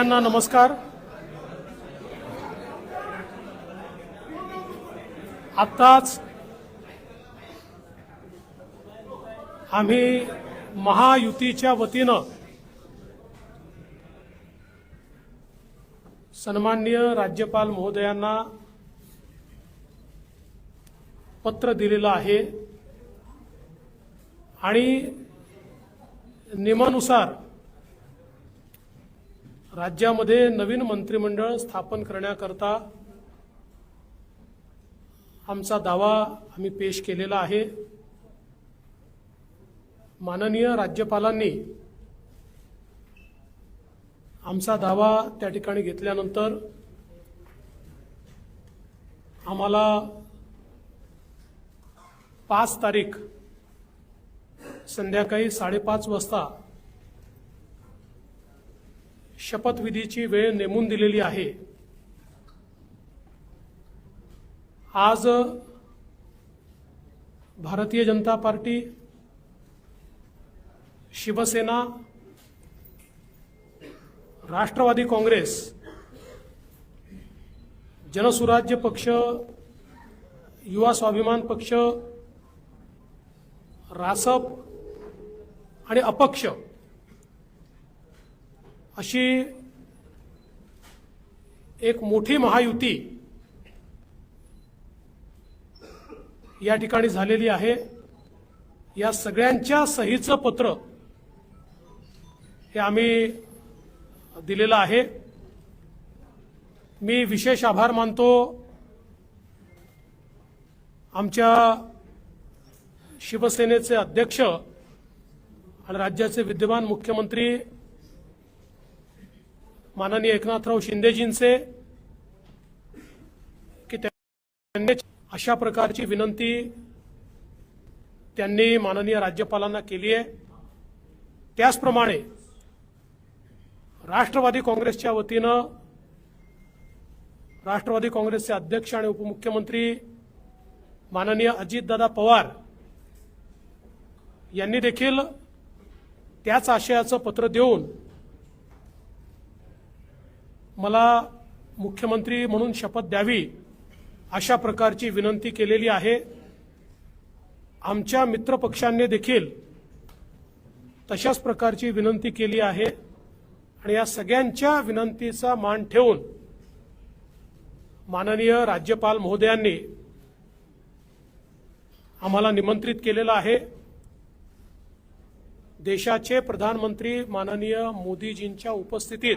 सगळ्यांना नमस्कार. आत्ताच आम्ही महायुतीच्या वतीनं सन्माननीय राज्यपाल महोदयांना पत्र दिलेलं आहे आणि नियमानुसार राज्यामध्ये नवीन मंत्रिमंडळ स्थापन करण्याकरता आमचा दावा आम्ही पेश केलेला आहे. माननीय राज्यपालांनी आमचा दावा त्या ठिकाणी घेतल्यानंतर आम्हाला पाच तारीख संध्याकाळी साडेपाच वाजता शपथविधीची वेळ नेमून दिलेली आहे. आज भारतीय जनता पार्टी शिवसेना राष्ट्रवादी काँग्रेस जनसुराज्य पक्ष युवा स्वाभिमान पक्ष रासप आणि अपक्ष अशी एक मोठी महायुती या ठिकाणी झालेली आहे. या सगळ्यांच्या सहीचं पत्र हे आम्ही दिलेलं आहे. मी विशेष आभार मानतो आमच्या शिवसेनेचे अध्यक्ष आणि राज्याचे विद्यमान मुख्यमंत्री माननीय एकनाथराव शिंदेजींचे की त्यांनी अशा प्रकारची विनंती त्यांनी माननीय राज्यपालांना केली आहे. त्याचप्रमाणे राष्ट्रवादी काँग्रेसच्या वतीनं राष्ट्रवादी काँग्रेसचे अध्यक्ष आणि उपमुख्यमंत्री माननीय अजितदादा पवार यांनी देखील त्याच आशयाचं पत्र देऊन मला मुख्यमंत्री म्हणून शपथ द्यावी अशा प्रकारची विनंती केलेली आहे. आमच्या मित्रपक्षांनी देखील तशाच प्रकारची विनंती केली आहे आणि या सगळ्यांच्या विनंतीचा मान ठेवून माननीय राज्यपाल महोदयांनी आम्हाला निमंत्रित केलेलं आहे. देशाचे प्रधानमंत्री माननीय मोदीजींच्या उपस्थितीत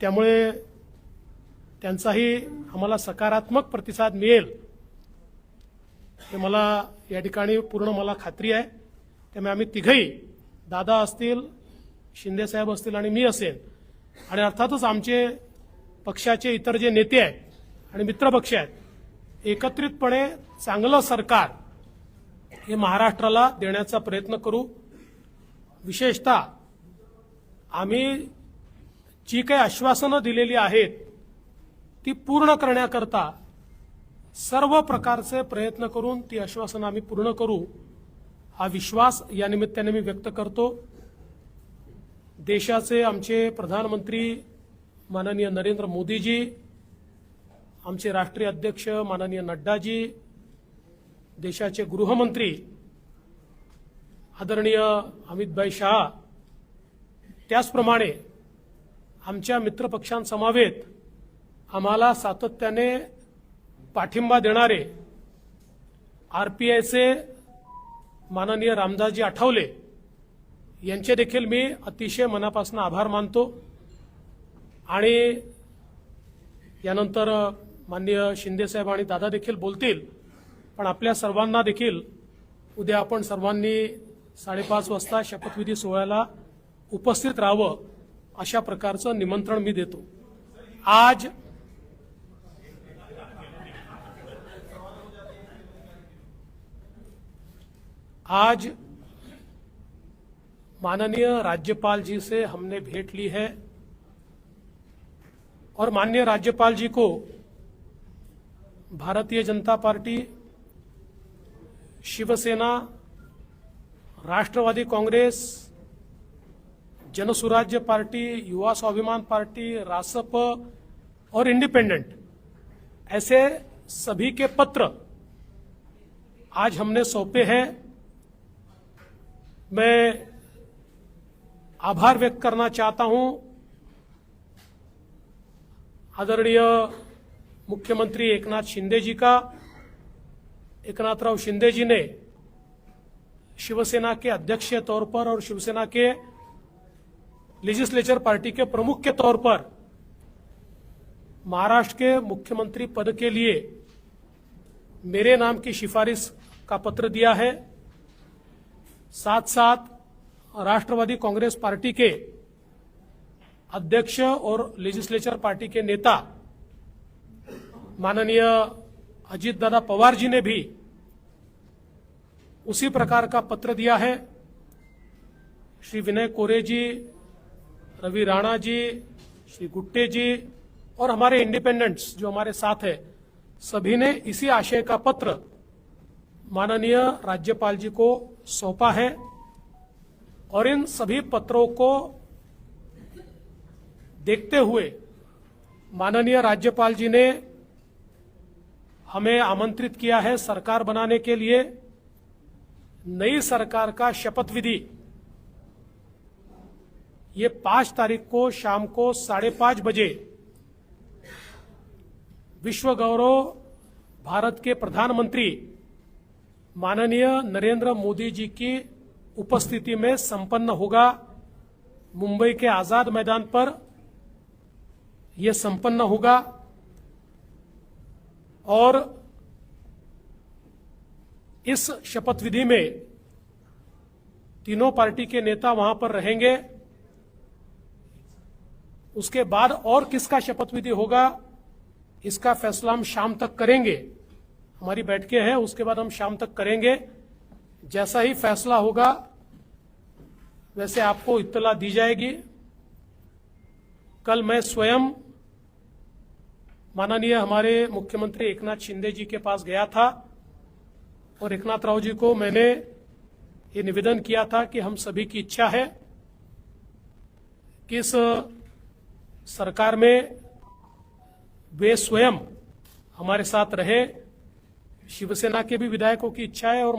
त्यामुळे त्यांचाही आम्हाला सकारात्मक प्रतिसाद मिळेल हे मला या ठिकाणी पूर्ण मला खात्री आहे. त्यामुळे आम्ही तिघही दादा असतील शिंदेसाहेब असतील आणि मी असेल आणि अर्थातच आमचे पक्षाचे इतर जे नेते आहेत आणि मित्रपक्ष आहेत एकत्रितपणे चांगलं सरकार हे महाराष्ट्राला देण्याचा प्रयत्न करू. विशेषतः आम्ही जी काही आश्वासनं दिलेली आहेत ती पूर्ण करण्याकरता सर्व प्रकारचे प्रयत्न करून ती आश्वासनं आम्ही पूर्ण करू. हा विश्वास या निमित्ताने मी व्यक्त करतो. देशाचे आमचे प्रधानमंत्री माननीय नरेंद्र मोदीजी आमचे राष्ट्रीय अध्यक्ष माननीय नड्डाजी देशाचे गृहमंत्री आदरणीय अमितभाई शहा त्याचप्रमाणे आमच्या मित्रपक्षांसमावेत आम्हाला सातत्याने पाठिंबा देणारे आरपीआयचे माननीय रामदासजी आठवले यांचे देखील मी अतिशय मनापासून आभार मानतो. आणि यानंतर माननीय शिंदेसाहेब आणि दादा देखील बोलतील पण आपल्या सर्वांना देखील उद्या आपण सर्वांनी साडेपाच वाजता शपथविधी सोहळ्याला उपस्थित राहावं अशा प्रकारचं निमंत्रण मी देतो. आज आज माननीय राज्यपाल जी से हमने भेंट ली है और माननीय राज्यपाल जी को Bharatiya Janata party, Shiv Sena, Rashtrawadi Congress Jansurajya party, Yuva Swabhiman party, Rasap और इंडिपेंडेंट, ऐसे सभी के पत्र आज हमने सौंपे हैं। मैं आभार व्यक्त करना चाहता हूँ। आदरणीय मुख्यमंत्री एकनाथ शिंदे जी का, एकनाथराव शिंदे जी ने शिवसेना के अध्यक्ष के तौर पर और शिवसेना के लेजिस्लेचर पार्टी के प्रमुख के तौर पर महाराष्ट्र के मुख्यमंत्री पद के लिए मेरे नाम की सिफारिश का पत्र दिया है। साथ साथ राष्ट्रवादी कांग्रेस पार्टी के अध्यक्ष और लेजिस्लेचर पार्टी के नेता माननीय अजीत दादा पवार जी ने भी उसी प्रकार का पत्र दिया है। श्री विनय कोरे जी रवि राणा जी, श्री गुट्टे जी और हमारे इंडिपेंडेंट्स जो हमारे साथ है, सभी ने इसी आशय का पत्र माननीय राज्यपाल जी को सौंपा है और इन सभी पत्रों को देखते हुए माननीय राज्यपाल जी ने हमें आमंत्रित किया है सरकार बनाने के लिए, नई सरकार का शपथ विधि ये पाँच तारीख को शाम को साढ़े पाँच बजे विश्व गौरव भारत के प्रधानमंत्री माननीय नरेंद्र मोदी जी की उपस्थिति में संपन्न होगा मुंबई के आज़ाद मैदान पर। यह संपन्न होगा और इस शपथ विधि में तीनों पार्टी के नेता वहाँ पर रहेंगे। उसके बाद और किसका शपथ विधि होगा, इसका फैसला हम शाम तक करेंगे। हमारी बैठकें हैं, उसके बाद हम शाम तक करेंगे। जैसा ही फैसला होगा, वैसे आपको इत्तला दी जाएगी। कल मैं स्वयं माननीय हमारे मुख्यमंत्री एकनाथ शिंदे जी के पास गया था और एकनाथ राव जी को मैंने ये निवेदन किया था कि हम सभी की इच्छा है कि इस सरकार में वे स्वयं हमारे साथ रहे। शिवसेना के भी विधायकों की इच्छा है और